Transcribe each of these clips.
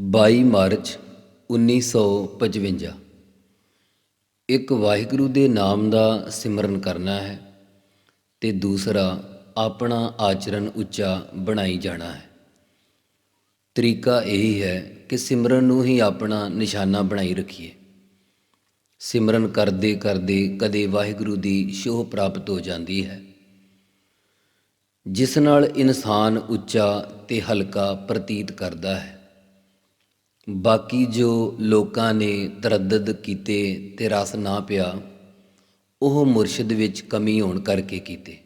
22 March 1955 ਇੱਕ ਵਾਹਿਗੁਰੂ ਦੇ ਨਾਮ ਦਾ ਸਿਮਰਨ ਕਰਨਾ ਹੈ ਤੇ ਦੂਸਰਾ ਆਪਣਾ ਆਚਰਣ ਉੱਚਾ ਬਣਾਈ ਜਾਣਾ ਹੈ। ਤਰੀਕਾ ਇਹੀ ਹੈ ਕਿ ਸਿਮਰਨ ਨੂੰ ਹੀ ਆਪਣਾ ਨਿਸ਼ਾਨਾ ਬਣਾਈ ਰੱਖੀਏ। ਸਿਮਰਨ ਕਰਦੇ ਕਰਦੇ ਕਦੇ ਵਾਹਿਗੁਰੂ ਦੀ ਸ਼ੋਹ ਪ੍ਰਾਪਤ ਹੋ ਜਾਂਦੀ ਹੈ। ਜਿਸ ਨਾਲ ਇਨਸਾਨ ਉੱਚਾ ਤੇ ਹਲਕਾ ਪ੍ਰਤੀਤ ਕਰਦਾ ਹੈ। ਬਾਕੀ ਜੋ ਲੋਕਾਂ ਨੇ ਤਰੱਦਦ ਕੀਤੇ ਤੇ ਰਸ ਨਾ ਪਿਆ, ਉਹ ਮੁਰਸ਼ਿਦ ਵਿੱਚ ਕਮੀ ਹੋਣ ਕਰਕੇ ਕੀਤੇ।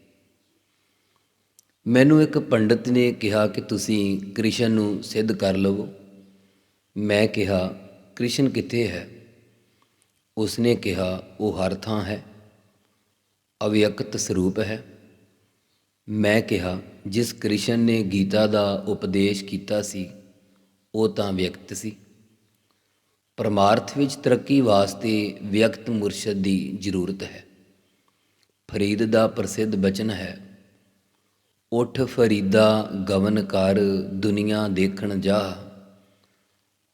ਮੈਨੂੰ ਇੱਕ ਪੰਡਿਤ ਨੇ ਕਿਹਾ ਕਿ ਤੁਸੀਂ ਕ੍ਰਿਸ਼ਨ ਨੂੰ ਸਿੱਧ ਕਰ ਲਵੋ। ਮੈਂ ਕਿਹਾ, ਕ੍ਰਿਸ਼ਨ ਕਿੱਥੇ ਹੈ? ਉਸਨੇ ਕਿਹਾ, ਉਹ ਹਰ ਥਾਂ ਹੈ। ਅਵਿਅਕਤ ਸਰੂਪ ਹੈ। ਮੈਂ ਕਿਹਾ, ਜਿਸ ਕ੍ਰਿਸ਼ਨ ਨੇ ਗੀਤਾ ਦਾ ਉਪਦੇਸ਼ ਕੀਤਾ ਸੀ ਉਹ ਤਾਂ ਵਿਅਕਤ ਸੀ। ਪਰਮਾਰਥ ਵਿੱਚ ਤਰੱਕੀ ਵਾਸਤੇ ਵਿਅਕਤ ਮੁਰਸ਼ਦ ਦੀ ਜ਼ਰੂਰਤ ਹੈ। ਫਰੀਦ ਦਾ ਪ੍ਰਸਿੱਧ ਬਚਨ ਹੈ, ਉਠ ਫਰੀਦਾ ਗਵਨ ਕਰ ਦੁਨੀਆ ਦੇਖਣ ਜਾ।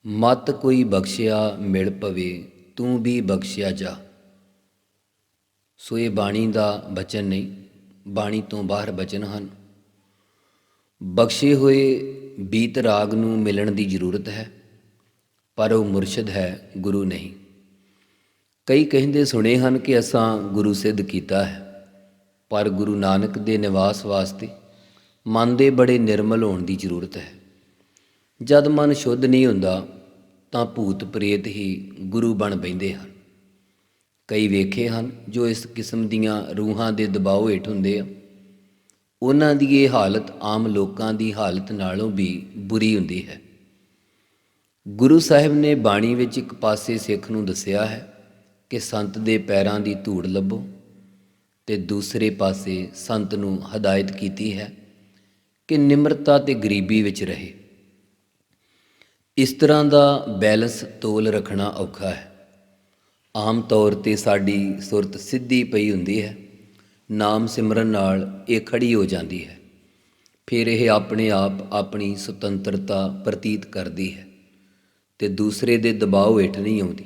ਮਤ ਕੋਈ ਬਖਸ਼ਿਆ ਮਿਲ ਪਵੇ, ਤੂੰ ਵੀ ਬਖਸ਼ਿਆ ਜਾ। ਸੋ ਇਹ ਬਾਣੀ ਦਾ ਬਚਨ ਨਹੀਂ, ਬਾਣੀ ਤੋਂ ਬਾਹਰ ਬਚਨ ਹਨ। ਬਖਸ਼ੇ ਹੋਏ ਬੀਤ ਰਾਗ ਨੂੰ ਮਿਲਣ ਦੀ ਜ਼ਰੂਰਤ ਹੈ, ਪਰ ਉਹ ਮੁਰਸ਼ਿਦ ਹੈ, ਗੁਰੂ ਨਹੀਂ। ਕਈ ਕਹਿੰਦੇ ਸੁਣੇ ਹਨ ਕਿ ਅਸਾਂ ਗੁਰੂ ਸਿੱਧ ਕੀਤਾ ਹੈ, ਪਰ ਗੁਰੂ ਨਾਨਕ ਦੇ ਨਿਵਾਸ ਵਾਸਤੇ ਮਨ ਦੇ ਬੜੇ ਨਿਰਮਲ ਹੋਣ ਦੀ ਜ਼ਰੂਰਤ ਹੈ। ਜਦ ਮਨ ਸ਼ੁੱਧ ਨਹੀਂ ਹੁੰਦਾ, ਤਾਂ ਭੂਤ ਪ੍ਰੇਤ ਹੀ ਗੁਰੂ ਬਣ ਬੈਂਦੇ ਹਨ। ਕਈ ਵੇਖੇ ਹਨ ਜੋ ਇਸ ਕਿਸਮ ਦੀਆਂ ਰੂਹਾਂ ਦੇ ਦਬਾਅ ਹੇਠ ਹੁੰਦੇ ਆ। ਉਹਨਾਂ ਦੀ ਇਹ ਹਾਲਤ ਆਮ ਲੋਕਾਂ ਦੀ ਹਾਲਤ ਨਾਲੋਂ ਵੀ ਬੁਰੀ ਹੁੰਦੀ ਹੈ। ਗੁਰੂ ਸਾਹਿਬ ਨੇ ਬਾਣੀ ਵਿੱਚ ਇੱਕ ਪਾਸੇ ਸਿੱਖ ਨੂੰ ਦੱਸਿਆ ਹੈ ਕਿ ਸੰਤ ਦੇ ਪੈਰਾਂ ਦੀ ਧੂੜ ਲੱਭੋ ਤੇ ਦੂਸਰੇ ਪਾਸੇ ਸੰਤ ਨੂੰ ਹਦਾਇਤ ਕੀਤੀ ਹੈ ਕਿ ਨਿਮਰਤਾ ਤੇ ਗਰੀਬੀ ਵਿੱਚ ਰਹੇ। ਇਸ ਤਰ੍ਹਾਂ ਦਾ ਬੈਲੈਂਸ ਤੋਲ ਰੱਖਣਾ ਔਖਾ ਹੈ। ਆਮ ਤੌਰ ਤੇ ਸਾਡੀ ਸੁਰਤ ਸਿੱਧੀ ਪਈ ਹੁੰਦੀ ਹੈ। ਨਾਮ ਸਿਮਰਨ ਨਾਲ ਇਹ ਖੜੀ ਹੋ ਜਾਂਦੀ ਹੈ। ਫਿਰ ਇਹ ਆਪਣੇ ਆਪ ਆਪਣੀ ਸੁਤੰਤਰਤਾ ਪ੍ਰਤੀਤ ਕਰਦੀ ਹੈ ਤੇ ਦੂਸਰੇ ਦੇ ਦਬਾਅ ਹੇਠ ਨਹੀਂ ਆਉਂਦੀ।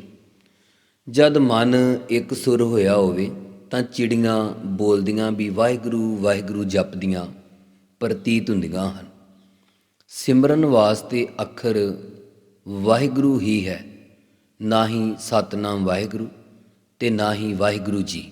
ਜਦ ਮਨ ਇੱਕ ਸੁਰ ਹੋਇਆ ਹੋਵੇ ਤਾਂ ਚਿੜੀਆਂ ਬੋਲਦੀਆਂ ਵੀ ਵਾਹਿਗੁਰੂ ਵਾਹਿਗੁਰੂ ਜਪਦੀਆਂ ਪ੍ਰਤੀਤ ਹੁੰਦੀਆਂ ਹਨ। ਸਿਮਰਨ ਵਾਸਤੇ ਅੱਖਰ ਵਾਹਿਗੁਰੂ ਹੀ ਹੈ। ਨਾ ਹੀ ਸਤਨਾਮ ਵਾਹਿਗੁਰੂ ਤੇ ਨਾ ਹੀ ਵਾਹਿਗੁਰੂ ਜੀ।